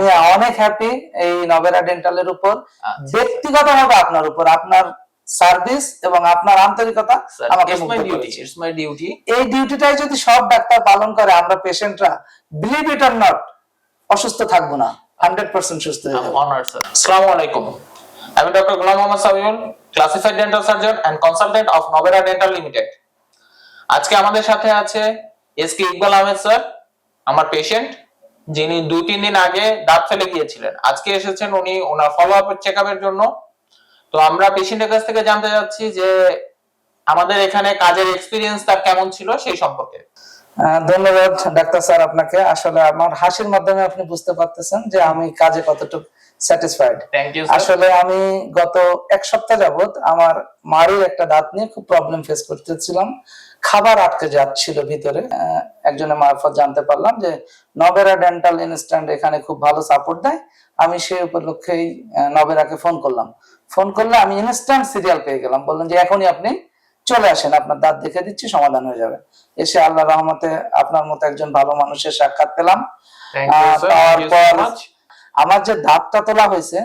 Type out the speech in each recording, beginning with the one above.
আমি অনেক হ্যাপি এই নবেরা ডেন্টালের উপর। আচ্ছা, ব্যক্তিগতভাবে আপনার উপর আপনার সার্ভিস এবং আপনার আন্তরিকতা মাই ডিউটি এই ডিউটিটাই যদি সব ডাক্তার পালন করে আমরা পেশেন্টরা বিলিভ ইট অর নট অসুস্থ থাকব না। হান্ড্রেড পার্সেন্ট সুস্থ হয়ে যাব। আসসালামু আলাইকুম আমি doctor Golam Mohammad classified dental surgeon and consultant of Nabera dental limited আজকে আমাদের সাথে আছে S K Iqbal Ahmed sir আমার পেশেন্ট যিনি দুই তিন দিন আগে দাঁত ফেলে গিয়েছিলেন। আজকে এসেছেন উনি, ওনার ফলো আপ চেক আপের জন্য। তো আমরা পেশেন্টের কাছ থেকে জানতে চাচ্ছি যে আমাদের এখানে কাজের এক্সপিরিয়েন্স তার কেমন ছিল সেই সম্পর্কে। ধন্যবাদ ডাক্তার স্যার আপনাকে। আসলে আমার হাসির মাধ্যমে আপনি বুঝতে পারতেছেন যে আমি কাজে কতটুকু স্যাটিসফাইড আসলে আমি গত এক সপ্তাহ যাবত আমার মাড়ির একটা দাঁত নিয়ে খুব প্রবলেম ফেস করতেছিলাম। খাবার আটকে যাচ্ছিল ভিতরে। একজনের মারফত জানতে পারলাম যে নবেরা ডেন্টাল ইনস্ট্যান্ট এখানে খুব ভালো সাপোর্ট দেয়। আমি সেই উপলক্ষেই নবেরাকে ফোন করলাম। ফোন করলে আমি ইনস্ট্যান্ট সিরিয়াল পেয়ে গেলাম। বললেন যে এখনই আপনি চলে আসেন আপনার দাঁত দেখে দিচ্ছি সমাধান হয়ে যাবে। এসে আল্লাহ রহমতে আপনার মতো একজন ভালো মানুষের সাক্ষাৎ পেলাম। পাওয়ার পর আমার যে দাঁতটা তোলা হয়েছে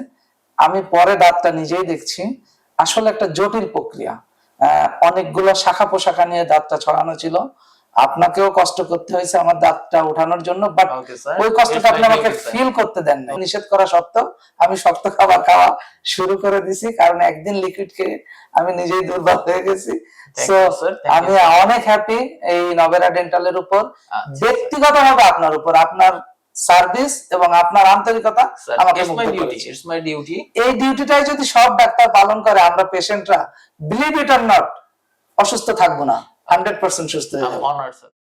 আমি পরে দাঁতটা নিজেই দেখছি। আসলে একটা জটিল প্রক্রিয়া। আহ, অনেকগুলো শাখা পোশাখা নিয়ে দাঁতটা ছড়ানো ছিল। আপনাকেও কষ্ট করতে হয়েছে আমার দাঁতটা ওঠানোর জন্য বাট ওই কষ্টটা আপনি আমাকে ফিল করতে দেন না নিষেধ করা সত্ত্বেও আমি শক্ত খাবার খাওয়া শুরু করে দিছি কারণ একদিন লিকুইড খেয়ে আমি নিজেই দুর্বল হয়ে গেছি। আমি অনেক হ্যাপি এই নবেরা ডেন্টালের উপর। আচ্ছা। ব্যক্তিগতভাবে আপনার উপর আপনার সার্ভিস এবং আপনার আন্তরিকতা আমাকে ডিউটি এই ডিউটিটাই যদি সব ডাক্তার পালন করে আমরা পেশেন্টরা বিলিভ ইট অর নট অসুস্থ থাকব না। Hundred percent